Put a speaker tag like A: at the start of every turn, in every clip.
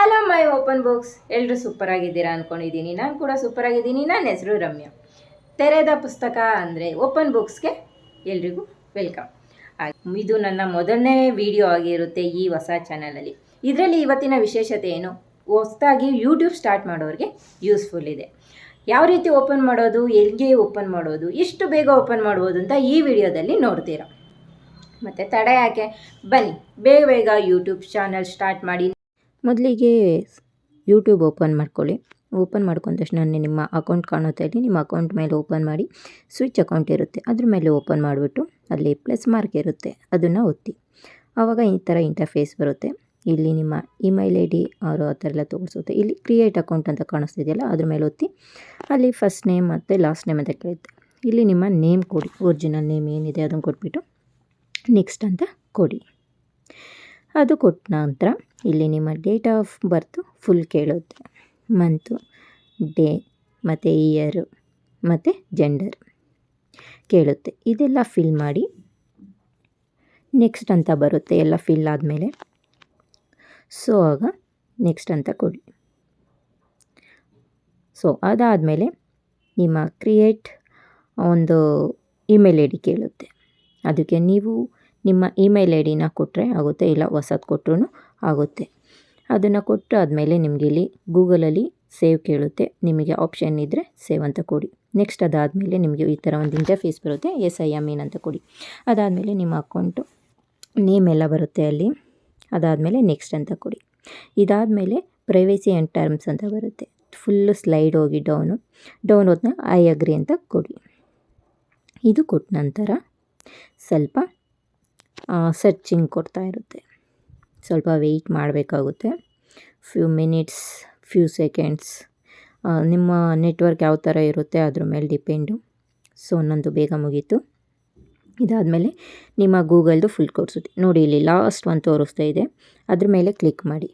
A: Hello my open books ಎಲ್ಲರೂ super ಆಗಿದ್ದೀರಾ ಅಂದ್ಕೊಂಡಿದ್ದೀನಿ ನಾನು ಕೂಡ ಸೂಪರ್ ಆಗಿದ್ದೀನಿ ನನ್ನ ಹೆಸರು ರಮ್ಯಾ. ತೆರೆದ ಪುಸ್ತಕ ಅಂದರೆ ಓಪನ್ ಬುಕ್ಸ್ಗೆ ಎಲ್ರಿಗೂ ವೆಲ್ಕಮ್ ಇದು ನನ್ನ ಮೊದಲನೇ ವಿಡಿಯೋ ಆಗಿರುತ್ತೆ ಈ ಹೊಸ ಚಾನಲಲ್ಲಿ ಇದರಲ್ಲಿ ಇವತ್ತಿನ ವಿಶೇಷತೆ ಏನು? ಹೊಸದಾಗಿ ಯೂಟ್ಯೂಬ್ ಸ್ಟಾರ್ಟ್ ಮಾಡೋರಿಗೆ ಯೂಸ್ಫುಲ್ ಇದೆ. ಯಾವ ರೀತಿ ಓಪನ್ ಮಾಡೋದು, ಎಲ್ಲಿಗೆ ಓಪನ್ ಮಾಡೋದು ಎಷ್ಟು ಬೇಗ ಓಪನ್ ಮಾಡ್ಬೋದು ಅಂತ ಈ ವಿಡಿಯೋದಲ್ಲಿ ನೋಡ್ತೀರಾ. ಮತ್ತು ತಡ ಯಾಕೆ? ಬನ್ನಿ, ಬೇಗ ಬೇಗ ಯೂಟ್ಯೂಬ್ ಚಾನಲ್ ಸ್ಟಾರ್ಟ್ ಮಾಡಿ. ಮೊದಲಿಗೆ ಯೂಟ್ಯೂಬ್ ಓಪನ್ ಮಾಡ್ಕೊಳ್ಳಿ. ಓಪನ್ ಮಾಡ್ಕೊಂಡ ತಕ್ಷಣ ನಿಮ್ಮ ಅಕೌಂಟ್ ಕಾಣುತ್ತೆ ಅಲ್ಲಿ ನಿಮ್ಮ ಅಕೌಂಟ್ ಮೇಲೆ ಓಪನ್ ಮಾಡಿ ಸ್ವಿಚ್ ಅಕೌಂಟ್ ಇರುತ್ತೆ. ಅದ್ರ ಮೇಲೆ ಓಪನ್ ಮಾಡಿಬಿಟ್ಟು ಅಲ್ಲಿ ಪ್ಲಸ್ ಮಾರ್ಕ್ ಇರುತ್ತೆ. ಅದನ್ನು ಒತ್ತಿ. ಆವಾಗ ಈ ಥರ ಇಂಟರ್ಫೇಸ್ ಬರುತ್ತೆ. ಇಲ್ಲಿ ನಿಮ್ಮ ಇಮೇಲ್ ಐ ಡಿ ಅವರು ಆ ಥರ ಎಲ್ಲ ತೋರಿಸುತ್ತೆ. ಇಲ್ಲಿ ಕ್ರಿಯೇಟ್ ಅಕೌಂಟ್ ಅಂತ ಕಾಣಿಸ್ತಿದೆಯಲ್ಲ, ಅದ್ರ ಮೇಲೆ ಒತ್ತಿ. ಅಲ್ಲಿ ಫಸ್ಟ್ ನೇಮ್ ಮತ್ತು ಲಾಸ್ಟ್ ನೇಮ್ ಅಂತ ಕೇಳುತ್ತೆ. ಇಲ್ಲಿ ನಿಮ್ಮ ನೇಮ್ ಕೊಡಿ. ಒರಿಜಿನಲ್ ನೇಮ್ ಏನಿದೆ ಅದನ್ನು ಕೊಟ್ಬಿಟ್ಟು ನೆಕ್ಸ್ಟ್ ಅಂತ ಕೊಡಿ. ಅದು ಕೊಟ್ಟ ನಂತರ ಇಲ್ಲಿ ನಿಮ್ಮ ಡೇಟ್ ಆಫ್ ಬರ್ತು ಫುಲ್ ಕೇಳುತ್ತೆ. ಮಂತು ಡೇ ಮತ್ತು ಇಯರು ಮತ್ತು ಜೆಂಡರ್ ಕೇಳುತ್ತೆ. ಇದೆಲ್ಲ ಫಿಲ್ ಮಾಡಿ ನೆಕ್ಸ್ಟ್ ಅಂತ ಬರುತ್ತೆ ಎಲ್ಲ ಫಿಲ್ ಆದಮೇಲೆ. ಸೊ ಆಗ ನೆಕ್ಸ್ಟ್ ಅಂತ ಕೊಡಿ. ಸೊ ಅದಾದಮೇಲೆ ನಿಮ್ಮ ಕ್ರಿಯೇಟ್ ಒಂದು ಇಮೇಲ್ ಐ ಡಿ ಕೇಳುತ್ತೆ. ಅದಕ್ಕೆ ನೀವು ನಿಮ್ಮ ಇಮೇಲ್ ಐ ಡಿನ ಕೊಟ್ಟರೆ ಆಗುತ್ತೆ, ಇಲ್ಲ ಹೊಸದು ಕೊಟ್ಟರು ಆಗುತ್ತೆ. ಅದನ್ನು ಕೊಟ್ಟು ಆದಮೇಲೆ ನಿಮಗೆ ಇಲ್ಲಿ ಗೂಗಲಲ್ಲಿ ಸೇವ್ ಕೇಳುತ್ತೆ. ನಿಮಗೆ ಆಪ್ಷನ್ ಇದ್ದರೆ ಸೇವ್ ಅಂತ ಕೊಡಿ. ನೆಕ್ಸ್ಟ್ ಅದಾದಮೇಲೆ ನಿಮಗೆ ಈ ಥರ ಒಂದು ಇಂಟರ್ಫೇಸ್ ಬರುತ್ತೆ ಎಸ್ ಐ ಎಂ ಇನ್ ಅಂತ ಕೊಡಿ. ಅದಾದಮೇಲೆ ನಿಮ್ಮ ಅಕೌಂಟು ನೇಮ್ ಎಲ್ಲ ಬರುತ್ತೆ ಅಲ್ಲಿ. ಅದಾದಮೇಲೆ ನೆಕ್ಸ್ಟ್ ಅಂತ ಕೊಡಿ. ಇದಾದಮೇಲೆ ಪ್ರೈವೇಸಿ ಆ್ಯಂಡ್ ಟರ್ಮ್ಸ್ ಅಂತ ಬರುತ್ತೆ. ಫುಲ್ಲು ಸ್ಲೈಡ್ ಹೋಗಿ ಡೌನು ಡೌನ್ ಹೋದ್ನ ಐ ಅಗ್ರಿ ಅಂತ ಕೊಡಿ. ಇದು ಕೊಟ್ಟ ನಂತರ ಸ್ವಲ್ಪ ಸರ್ಚಿಂಗ್ ಕೊಡ್ತಾ ಇರುತ್ತೆ. ಸ್ವಲ್ಪ ವೆಯ್ಟ್ ಮಾಡಬೇಕಾಗುತ್ತೆ. ಫ್ಯೂ ಮಿನಿಟ್ಸ್ ಫ್ಯೂ ಸೆಕೆಂಡ್ಸ್ ನಿಮ್ಮ ನೆಟ್ವರ್ಕ್ ಯಾವ ಥರ ಇರುತ್ತೆ ಅದ್ರ ಮೇಲೆ ಡಿಪೆಂಡು ಸೊ ನಂದು ಬೇಗ ಮುಗೀತು. ಇದಾದಮೇಲೆ ನಿಮ್ಮ ಗೂಗಲ್ದು ಫುಲ್ ಕೊಡಿಸುತ್ತೆ ನೋಡಿ, ಇಲ್ಲಿ ಲಾಸ್ಟ್ ಒಂದು ತೋರಿಸ್ತಾ ಇದೆ. ಅದ್ರ ಮೇಲೆ ಕ್ಲಿಕ್ ಮಾಡಿ.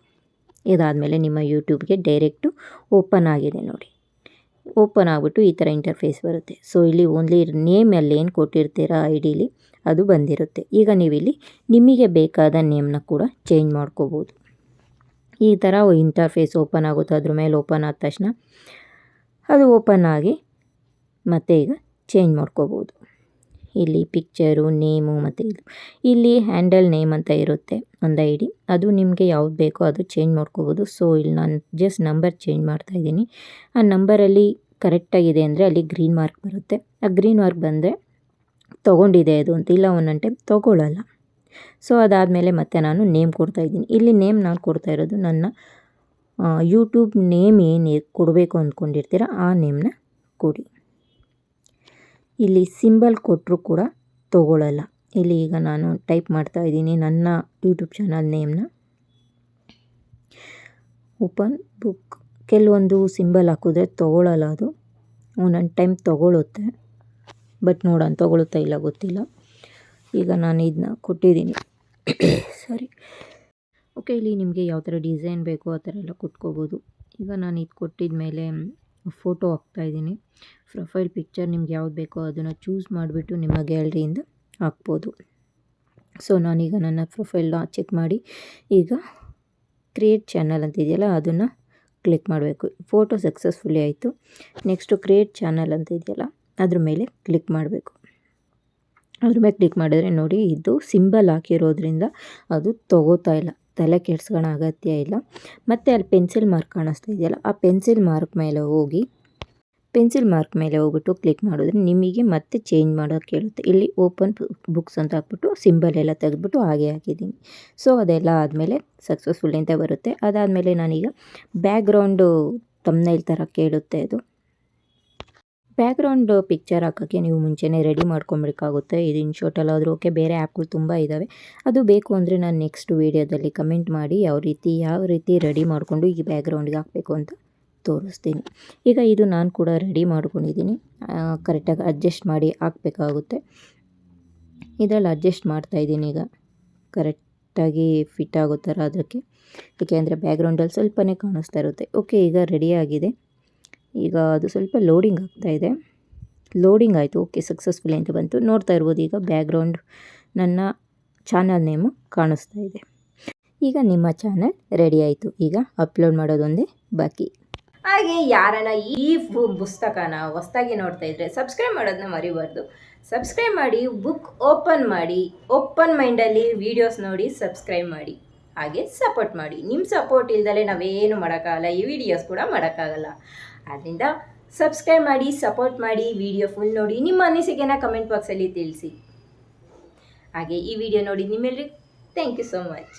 A: ಇದಾದಮೇಲೆ ನಿಮ್ಮ ಯೂಟ್ಯೂಬ್ಗೆ ಡೈರೆಕ್ಟು ಓಪನ್ ಆಗಿದೆ ನೋಡಿ. ಓಪನ್ ಆಗಿಬಿಟ್ಟು ಈ ಥರ ಇಂಟರ್ಫೇಸ್ ಬರುತ್ತೆ. ಸೊ ಇಲ್ಲಿ ಓನ್ಲಿ ನೇಮಲ್ಲಿ ಏನು ಕೊಟ್ಟಿರ್ತೀರಾ ಐ ಡಿಲಿ ಅದು ಬಂದಿರುತ್ತೆ. ಈಗ ನೀವಿಲ್ಲಿ ನಿಮಗೆ ಬೇಕಾದ ನೇಮ್ನ ಕೂಡ ಚೇಂಜ್ ಮಾಡ್ಕೋಬೋದು. ಈ ಥರ ಇಂಟರ್ಫೇಸ್ ಓಪನ್ ಆಗುತ್ತೆ, ಅದ್ರ ಮೇಲೆ ಓಪನ್ ಆದ ತಕ್ಷಣ ಅದು ಓಪನ್ ಆಗಿ ಮತ್ತೆ ಈಗ ಚೇಂಜ್ ಮಾಡ್ಕೋಬೋದು. ಇಲ್ಲಿ ಪಿಕ್ಚರು ನೇಮು ಮತ್ತು ಇದು. ಇಲ್ಲಿ ಹ್ಯಾಂಡಲ್ ನೇಮ್ ಅಂತ ಇರುತ್ತೆ ಒಂದು ಐ ಡಿ ಅದು ನಿಮಗೆ ಯಾವ್ದು ಬೇಕೋ ಅದು ಚೇಂಜ್ ಮಾಡ್ಕೋಬೋದು. ಸೊ ಇಲ್ಲಿ ನಾನು ಜಸ್ಟ್ ನಂಬರ್ ಚೇಂಜ್ ಮಾಡ್ತಾಯಿದ್ದೀನಿ ಆ ನಂಬರಲ್ಲಿ ಕರೆಕ್ಟಾಗಿದೆ ಅಂದರೆ ಅಲ್ಲಿ ಗ್ರೀನ್ ಮಾರ್ಕ್ ಬರುತ್ತೆ. ಆ ಗ್ರೀನ್ ಮಾರ್ಕ್ ಬಂದರೆ ತೊಗೊಂಡಿದೆ ಅದು ಅಂತ. ಇಲ್ಲ ಒಂದೊಂದು ಟೈಮ್ ತೊಗೊಳ್ಳಲ್ಲ ಸೊ ಅದಾದಮೇಲೆ ಮತ್ತೆ ನಾನು ನೇಮ್ ಕೊಡ್ತಾಯಿದ್ದೀನಿ ಇಲ್ಲಿ ನೇಮ್ ನಾನು ಕೊಡ್ತಾ ಇರೋದು ನನ್ನ ಯೂಟ್ಯೂಬ್ ನೇಮ್ ಏನು ಕೊಡಬೇಕು ಅಂದ್ಕೊಂಡಿರ್ತೀರ ಆ ನೇಮ್ನ ಕೊಡಿ. ಇಲ್ಲಿ ಸಿಂಬಲ್ ಕೊಟ್ಟರು ಕೂಡ ತೊಗೊಳ್ಳಲ್ಲ ಇಲ್ಲಿ ಈಗ ನಾನು ಟೈಪ್ ಮಾಡ್ತಾ ಇದ್ದೀನಿ ನನ್ನ ಯೂಟ್ಯೂಬ್ ಚಾನಲ್ ನೇಮ್ನ. Open book. ಕೆಲವೊಂದು ಸಿಂಬಲ್ ಹಾಕಿದ್ರೆ ತೊಗೊಳ್ಳಲ್ಲ ಅದು. ಒಂದೊಂದು ಟೈಮ್ ತೊಗೊಳುತ್ತೆ. ಬಟ್ ನೋಡೋಣ ತೊಗೊಳುತ್ತಾ ಇಲ್ಲ ಗೊತ್ತಿಲ್ಲ. ಈಗ ನಾನು ಇದನ್ನ ಕೊಟ್ಟಿದ್ದೀನಿ. ಸಾರಿ ಓಕೆ ಇಲ್ಲಿ ನಿಮಗೆ ಯಾವ ಥರ ಡಿಸೈನ್ ಬೇಕೋ ಆ ಥರ ಎಲ್ಲ ಕೊಟ್ಕೋಬೋದು. ಈಗ ನಾನು ಇದು ಕೊಟ್ಟಿದ ಮೇಲೆ ಫೋಟೋ ಹಾಕ್ತಾಯಿದ್ದೀನಿ ಪ್ರೊಫೈಲ್ ಪಿಕ್ಚರ್ ನಿಮ್ಗೆ ಯಾವ್ದು ಬೇಕೋ ಅದನ್ನು ಚೂಸ್ ಮಾಡಿಬಿಟ್ಟು ನಿಮ್ಮ ಗ್ಯಾಲ್ರಿಯಿಂದ ಹಾಕ್ಬೋದು. ಸೊ ನಾನೀಗ ನನ್ನ ಪ್ರೊಫೈಲ್ನ ಚೆಕ್ ಮಾಡಿ. ಈಗ ಕ್ರಿಯೇಟ್ ಚಾನಲ್ ಅಂತ ಇದೆಯಲ್ಲ, ಅದನ್ನು ಕ್ಲಿಕ್ ಮಾಡಬೇಕು. ಫೋಟೋ ಸಕ್ಸಸ್ಫುಲಿ ಆಯಿತು. ನೆಕ್ಸ್ಟು ಕ್ರಿಯೇಟ್ ಚಾನಲ್ ಅಂತ ಇದೆಯಲ್ಲ ಅದ್ರ ಮೇಲೆ ಕ್ಲಿಕ್ ಮಾಡಬೇಕು. ಅದ್ರ ಮೇಲೆ ಕ್ಲಿಕ್ ಮಾಡಿದ್ರೆ ನೋಡಿ ಇದು ಸಿಂಬಲ್ ಹಾಕಿರೋದ್ರಿಂದ ಅದು ತೊಗೋತಾ ಇಲ್ಲ. ತಲೆ ಕೆಡ್ಸ್ಕೊಳೋ ಅಗತ್ಯ ಇಲ್ಲ. ಮತ್ತು ಅಲ್ಲಿ ಪೆನ್ಸಿಲ್ ಮಾರ್ಕ್ ಕಾಣಿಸ್ತಾ ಇದೆಯಲ್ಲ, ಆ ಪೆನ್ಸಿಲ್ ಮಾರ್ಕ್ ಮೇಲೆ ಹೋಗಿ ಪೆನ್ಸಿಲ್ ಮಾರ್ಕ್ ಮೇಲೆ ಹೋಗ್ಬಿಟ್ಟು ಕ್ಲಿಕ್ ಮಾಡಿದ್ರೆ ನಿಮಗೆ ಮತ್ತೆ ಚೇಂಜ್ ಮಾಡೋಕ್ಕೆ ಕೇಳುತ್ತೆ. ಇಲ್ಲಿ ಓಪನ್ ಬುಕ್ಸ್ ಅಂತ ಹಾಕ್ಬಿಟ್ಟು ಸಿಂಬಲ್ ಎಲ್ಲ ತೆಗೆದ್ಬಿಟ್ಟು ಹಾಗೆ ಹಾಕಿದ್ದೀನಿ. ಸೊ ಅದೆಲ್ಲ ಆದಮೇಲೆ ಸಕ್ಸಸ್ಫುಲ್ ಅಂತ ಬರುತ್ತೆ. ಅದಾದಮೇಲೆ ನಾನೀಗ ಬ್ಯಾಕ್ಗ್ರೌಂಡು ತಮ್ಮನೇಲ್ ಥರ ಕೇಳುತ್ತೆ ಅದು. ಬ್ಯಾಕ್ಗ್ರೌಂಡ್ ಪಿಕ್ಚರ್ ಹಾಕೋಕ್ಕೆ ನೀವು ಮುಂಚೆನೇ ರೆಡಿ ಮಾಡ್ಕೊಬೇಕಾಗುತ್ತೆ ಇದು ಇನ್ಶೋಟಲ್ಲಾದರೂ ಓಕೆ ಬೇರೆ ಆ್ಯಪ್ಗಳು ತುಂಬ ಇದ್ದಾವೆ ಅದು ಬೇಕು ಅಂದರೆ ನಾನು ನೆಕ್ಸ್ಟ್ ವೀಡಿಯೋದಲ್ಲಿ ಕಮೆಂಟ್ ಮಾಡಿ, ಯಾವ ರೀತಿ ಯಾವ ರೀತಿ ರೆಡಿ ಮಾಡಿಕೊಂಡು ಈ ಬ್ಯಾಕ್ಗ್ರೌಂಡ್ಗೆ ಹಾಕಬೇಕು ಅಂತ ತೋರಿಸ್ತೀನಿ. ಈಗ ಇದು ನಾನು ಕೂಡ ರೆಡಿ ಮಾಡ್ಕೊಂಡಿದ್ದೀನಿ. ಕರೆಕ್ಟಾಗಿ ಅಡ್ಜಸ್ಟ್ ಮಾಡಿ ಹಾಕಬೇಕಾಗುತ್ತೆ. ಇದರಲ್ಲಿ ಅಡ್ಜಸ್ಟ್ ಮಾಡ್ತಾಯಿದ್ದೀನಿ ಈಗ. ಕರೆಕ್ಟಾಗಿ ಫಿಟ್ ಆಗೋ ಥರ ಅದಕ್ಕೆ. ಏಕೆಂದರೆ ಬ್ಯಾಕ್ಗ್ರೌಂಡಲ್ಲಿ ಸ್ವಲ್ಪನೇ ಕಾಣಿಸ್ತಾ ಇರುತ್ತೆ. ಓಕೆ ಈಗ ರೆಡಿಯಾಗಿದೆ ಈಗ ಅದು ಸ್ವಲ್ಪ ಲೋಡಿಂಗ್ ಆಗ್ತಾ ಇದೆ. ಲೋಡಿಂಗ್ ಆಯಿತು. ಓಕೆ ಸಕ್ಸಸ್ಫುಲ್ ಅಂತ ಬಂತು. ನೋಡ್ತಾ ಇರ್ಬೋದು ಈಗ ಬ್ಯಾಕ್ಗ್ರೌಂಡ್ ನನ್ನ ಚಾನಲ್ ನೇಮು ಕಾಣಿಸ್ತಾ ಇದೆ. ಈಗ ನಿಮ್ಮ ಚಾನಲ್ ರೆಡಿ ಆಯಿತು. ಈಗ ಅಪ್ಲೋಡ್ ಮಾಡೋದೊಂದೇ ಬಾಕಿ. ಹಾಗೆ ಯಾರನ್ನ ಈ ಪುಸ್ತಕನ ಹೊಸ್ದಾಗಿ ನೋಡ್ತಾ ಇದ್ರೆ ಸಬ್ಸ್ಕ್ರೈಬ್ ಮಾಡೋದನ್ನ ಮರಿಬಾರ್ದು. ಸಬ್ಸ್ಕ್ರೈಬ್ ಮಾಡಿ ಬುಕ್ ಓಪನ್ ಮಾಡಿ ಓಪನ್ ಮೈಂಡಲ್ಲಿ ವೀಡಿಯೋಸ್ ನೋಡಿ ಸಬ್ಸ್ಕ್ರೈಬ್ ಮಾಡಿ. ಹಾಗೆ ಸಪೋರ್ಟ್ ಮಾಡಿ. ನಿಮ್ಮ ಸಪೋರ್ಟ್ ಇಲ್ದಲೇ ನಾವೇನು ಮಾಡೋಕ್ಕಾಗಲ್ಲ, ಈ ವಿಡಿಯೋಸ್ ಕೂಡ ಮಾಡೋಕ್ಕಾಗಲ್ಲ. ಆದ್ದರಿಂದ ಸಬ್ಸ್ಕ್ರೈಬ್ ಮಾಡಿ ಸಪೋರ್ಟ್ ಮಾಡಿ ವಿಡಿಯೋ ಫುಲ್ ನೋಡಿ ನಿಮ್ಮ ಅನಿಸಿಕೆನ ಕಮೆಂಟ್ ಬಾಕ್ಸಲ್ಲಿ ತಿಳಿಸಿ. ಹಾಗೆ ಈ ವಿಡಿಯೋ ನೋಡಿ ನಿಮ್ಮೆಲ್ಲರಿಗೂ ಥ್ಯಾಂಕ್ ಯು ಸೋ ಮಚ್